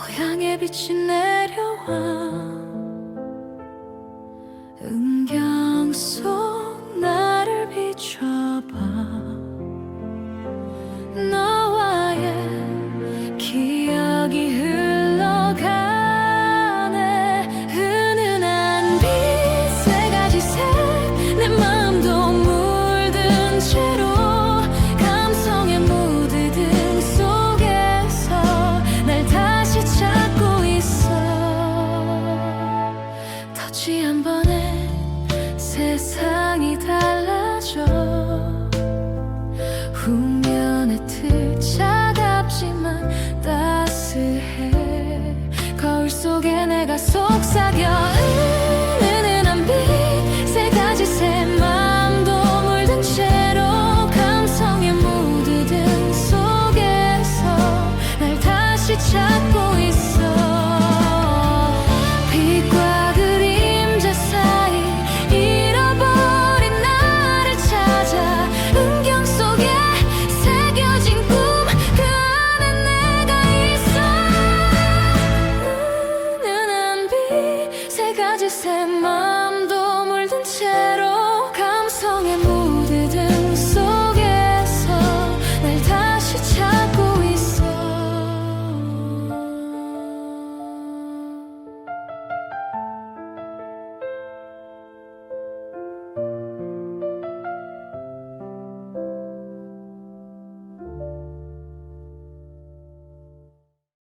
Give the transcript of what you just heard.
고향의 빛이 내려와 은경 속 나를 비춰봐. 너와의 기억이 흘 터치 한 번에 세상이 달라져. 후면의 틀 차갑지만 따스해. 거울 속에 내가 속삭여. 은은한 빛세 가지 새 마음도 물든 채로 감성에 묻은 속에서 날 다시 찾고 just said my